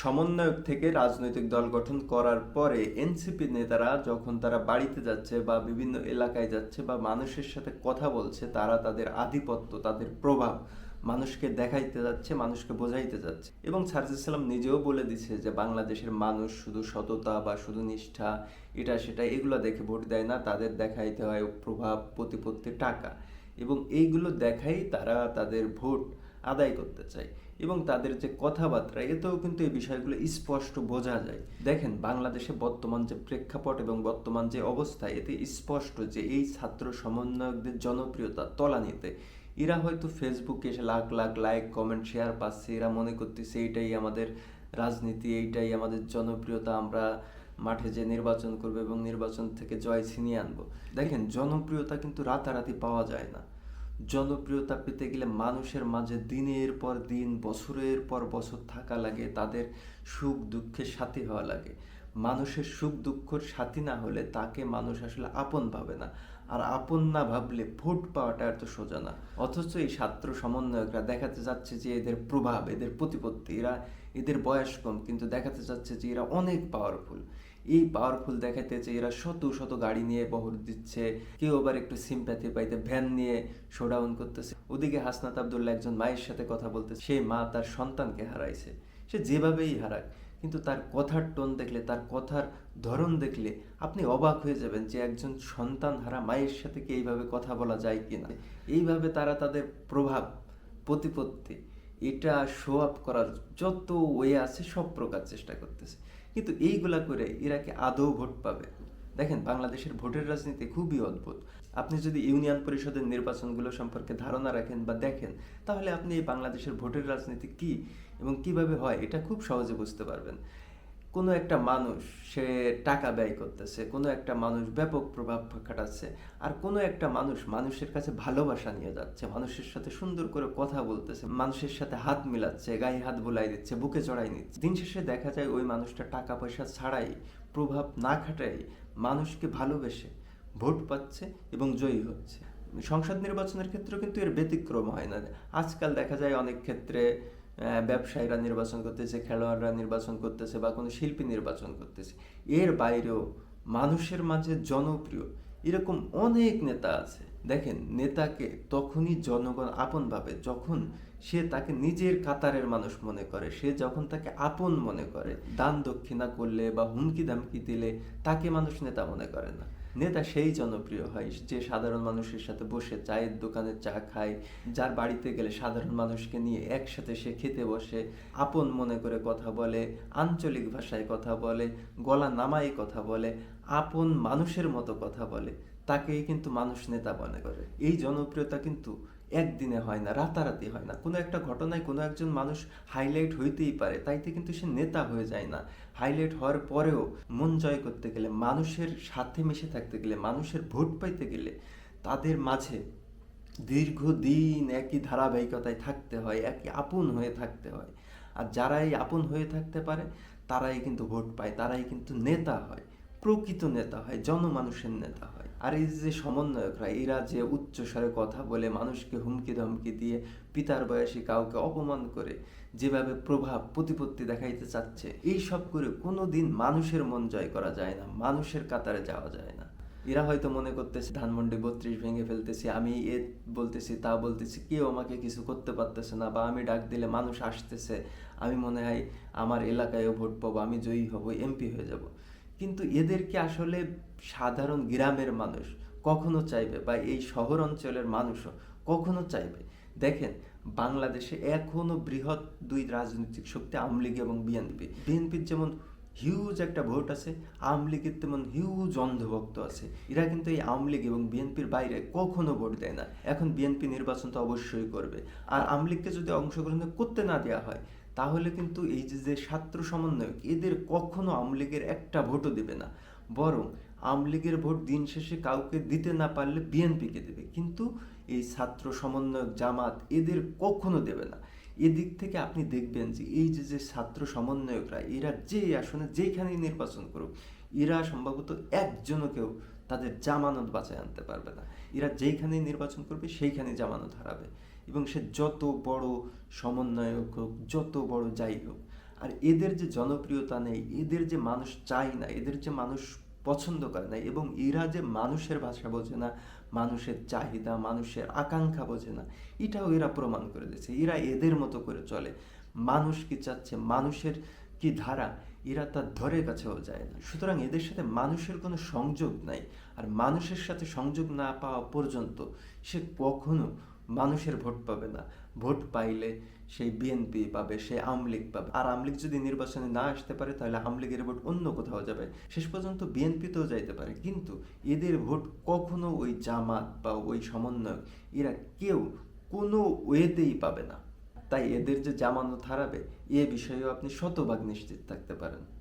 সমন্বয়ক থেকে রাজনৈতিক দল গঠন করার পরে এনসিপি নেতারা যখন তারা বাড়িতে যাচ্ছে বা বিভিন্ন এলাকায় যাচ্ছে বা মানুষের সাথে কথা বলছে, তারা তাদের আধিপত্য, তাদের প্রভাব মানুষকে দেখাইতে যাচ্ছে, মানুষকে বোঝাইতে যাচ্ছে। এবং সার্জিস সালাম নিজেও বলে দিছে যে, বাংলাদেশের মানুষ শুধু সততা বা শুধু নিষ্ঠা, এটা সেটা এগুলো দেখে ভোট দেয় না, তাদের দেখাইতে হয় প্রভাব প্রতিপত্তি টাকা। এবং এইগুলো দেখাই তারা তাদের ভোট আদায় করতে চায় এবং তাদের যে কথাবার্তা, এতেও কিন্তু এই বিষয়গুলো স্পষ্ট বোঝা যায়। দেখেন, বাংলাদেশে বর্তমান যে প্রেক্ষাপট এবং বর্তমান যে অবস্থা, এতে স্পষ্ট যে এই ছাত্র সমন্বয়কদের জনপ্রিয়তা তলানিতে এরা হয়তো ফেসবুকে এসে lakh lakh like, comment, share পাচ্ছে, এরা মনে করতেছে এইটাই আমাদের রাজনীতি, এইটাই আমাদের জনপ্রিয়তা, আমরা মাঠে যে নির্বাচন করব এবং নির্বাচন থেকে জয় ছিনিয়ে আনব। দেখেন, জনপ্রিয়তা কিন্তু রাতারাতি পাওয়া যায় না। জনপ্রিয়তা পেতে গেলে মানুষের মাঝে দিনের পর দিন, বছরের পর বছর থাকা লাগে, তাদের সুখ দুঃখের সাথী হওয়া লাগে। মানুষের সুখ দুঃখের সাথী না হলে তাকে মানুষ আসলে আপন ভাবে না। আর আপন না ভাবলে ভোট পাওয়াটা এত সোজা না। অথচ এই ছাত্র সমন্বয়করা দেখাতে যাচ্ছে যে এদের প্রভাব, এদের প্রতিপত্তি, এরা এদের বয়স কম, কিন্তু দেখাতে যাচ্ছে যে এরা অনেক পাওয়ারফুল এই পাওয়ারফুল দেখাতে যে এরা শত শত গাড়ি নিয়ে বহর দিচ্ছে, কেউ আবার একটু সিম্প্যাথি পাইতে ভ্যান নিয়ে শোডাউন করতেছে। ওদিকে হাসনাত আবদুল্লাহ একজন মায়ের সাথে কথা বলতেছে সেই মা তার সন্তানকে হারাইছে। সে যেভাবেই হারাক কিন্তু তার কথার টোন দেখলে, তার কথার ধরন দেখলে আপনি অবাক হয়ে যাবেন যে একজন সন্তান হারা মায়ের সাথে কি এইভাবে কথা বলা যায় কি না এইভাবে তারা তাদের প্রভাব, প্রতিপত্তি, এটা শো আপ করার যত ওয়ে আছে সব প্রকার চেষ্টা করতেছে। কিন্তু এইগুলা করে এরা কি আদৌ ভোট পাবে? দেখেন, বাংলাদেশের ভোটের রাজনীতি খুবই অদ্ভুত। আপনি যদি ইউনিয়ন পরিষদের নির্বাচনগুলো সম্পর্কে ধারণা রাখেন বা দেখেন, তাহলে আপনি এই বাংলাদেশের ভোটের রাজনীতি কি এবং কীভাবে হয় এটা খুব সহজে বুঝতে পারবেন। কোনো একটা মানুষ, সে টাকা ব্যয় করতেছে, কোনো একটা মানুষ ব্যাপক প্রভাব খাটাচ্ছে, আর কোনো একটা মানুষ মানুষের কাছে ভালোবাসা নিয়ে যাচ্ছে, মানুষের সাথে সুন্দর করে কথা বলতেছে, মানুষের সাথে হাত মিলাচ্ছে, গায়ে হাত বোলাই দিচ্ছে, বুকে চড়াই নিচ্ছে। দিন শেষে দেখা যায় ওই মানুষটা টাকা পয়সা ছাড়াই, প্রভাব না খাটাই মানুষকে ভালোবেসে ভোট পাচ্ছে এবং জয়ী হচ্ছে। সংসদ নির্বাচনের ক্ষেত্রেও কিন্তু এর ব্যতিক্রম হয় না। আজকাল দেখা যায় অনেক ক্ষেত্রে ব্যবসায়ীরা নির্বাচন করতেছে, খেলোয়াড়রা নির্বাচন করতেছে বা কোনো শিল্পী নির্বাচন করতেছে। এর বাইরেও মানুষের মাঝে জনপ্রিয় এরকম অনেক নেতা আছে। দেখেন, নেতাকে তখনই জনগণ আপন ভাবে, যখন সে তাকে নিজের কাতারের মানুষ মনে করে, সে যখন তাকে আপন মনে করে, দান দক্ষিণা করলে বা হুমকি দামকি দিলে তাকে মানুষ নেতা মনে করে না। নেতা সেই জনপ্রিয় হয়, যে সাধারণ মানুষের সাথে বসে চায়ের দোকানে চা খায়, যার বাড়িতে গেলে সাধারণ মানুষকে নিয়ে একসাথে সে খেতে বসে, আপন মনে করে কথা বলে, আঞ্চলিক ভাষায় কথা বলে, গলা নামাই কথা বলে, আপন মানুষের মতো কথা বলে, তাকেই কিন্তু মানুষ নেতা মনে করে। এই জনপ্রিয়তা কিন্তু একদিনে হয় না, রাতারাতি হয় না। কোনো একটা ঘটনায় কোনো একজন মানুষ হাইলাইট হইতেই পারে, তাইতে কিন্তু সে নেতা হয়ে যায় না। হাইলাইট হওয়ার পরেও মন জয় করতে গেলে, মানুষের সাথে মিশে থাকতে গেলে, মানুষের ভোট পাইতে গেলে তাদের মাঝে দীর্ঘদিন একই ধারাবাহিকতায় থাকতে হয়, একই আপন হয়ে থাকতে হয়। আর যারাই আপন হয়ে থাকতে পারে, তারাই কিন্তু ভোট পায়, তারাই কিন্তু নেতা হয়। প্রকৃত নেতা হয়, জনমানুষের নেতা হয়। আর এই যে সমন্বয়করা, এরা যে উচ্চ স্বরে কথা বলে, মানুষকে হুমকি ধমকি দিয়ে পিতার বয়সী কাউকে অপমান করে, যেভাবে প্রভাব, প্রতিপত্তি দেখাইতে চাচ্ছে, এই সব করে কোনোদিন মানুষের মন জয় করা যায় না, মানুষের কাতারে যাওয়া যায় না। এরা হয়তো মনে করতেছে, ধানমন্ডি বত্রিশ ভেঙে ফেলতেছি, আমি এ বলতেছি, তা বলতেছি, কেউ আমাকে কিছু করতে পারতেছে না বা আমি ডাক দিলে মানুষ আসতেছে, আমি মনে হয় আমার এলাকায়ও ভোট পাবো, আমি জয়ী হব, এমপি হয়ে যাব। কিন্তু এদেরকে আসলে সাধারণ গ্রামের মানুষ কখনো চাইবে বা এই শহর অঞ্চলের মানুষও কখনো চাইবে? দেখেন, বাংলাদেশে এখনও বৃহৎ দুই রাজনৈতিক শক্তি আওয়ামী লীগ এবং বিএনপি। বিএনপির যেমন হিউজ একটা ভোট আছে, আওয়ামী লীগের তেমন হিউজ অন্ধভক্ত আছে। এরা কিন্তু এই আওয়ামী লীগ এবং বিএনপির বাইরে কখনো ভোট দেয় না। এখন বিএনপি নির্বাচন তো অবশ্যই করবে। আর আওয়ামী লীগকে যদি অংশগ্রহণ করতে না দেওয়া হয় তাহলে কিন্তু এই যে যে ছাত্র সমন্বয়ক, এদের কখনো আওয়ামী লীগের একটা ভোটও দেবে না। বরং আওয়ামী লীগের ভোট দিন শেষে কাউকে দিতে না পারলে বিএনপিকে দেবে। কিন্তু এই ছাত্র সমন্বয়ক, জামাত এদের কখনো দেবে না। এদিক থেকে আপনি দেখবেন যে, এই যে যে ছাত্র সমন্বয়করা, এরা যে আসনে যেখানেই নির্বাচন করুক, এরা সম্ভবত একজনও কেউ তাদের জামানত বাঁচায় আনতে পারবে না। এরা যেইখানেই নির্বাচন করবে, সেইখানেই জামানত হারাবে। এবং সে যত বড় সমন্বয়ক হোক, যত বড় যাই হোক, আর এদের যে জনপ্রিয়তা নেই, এদের যে মানুষ চায় না, এদের যে মানুষ পছন্দ করে না, এবং এরা যে মানুষের ভাষা বোঝে না, মানুষের চাহিদা, মানুষের আকাঙ্ক্ষা বোঝে না, এটাও এরা প্রমাণ করে দিয়েছে। এরা এদের মতো করে চলে। মানুষ কি চাচ্ছে? মানুষের কি ধারা? এরা তার ধরে কাছেও যায় না। সুতরাং এদের সাথে মানুষের কোনো সংযোগ নাই। আর মানুষের সাথে সংযোগ না পাওয়া পর্যন্ত সে কখনো মানুষের ভোট পাবে না। ভোট পাইলে সেই বিএনপি পাবে সে আমলিগ পাবে। আর আমলিগ যদি নির্বাচনে না আসতে পারে, তাহলে আমলিগের ভোট অন্য কোথাও যাবে। শেষ পর্যন্ত বিএনপিতেও যাইতে পারে। কিন্তু এদের ভোট কখনো ওই জামাত বা ওই সমন্বয়ক, এরা কেউ কোনো ওয়েতেই পাবে না। তাই এদের যে জামানত হারাবে, এ বিষয়েও আপনি শতভাগ নিশ্চিত থাকতে পারেন।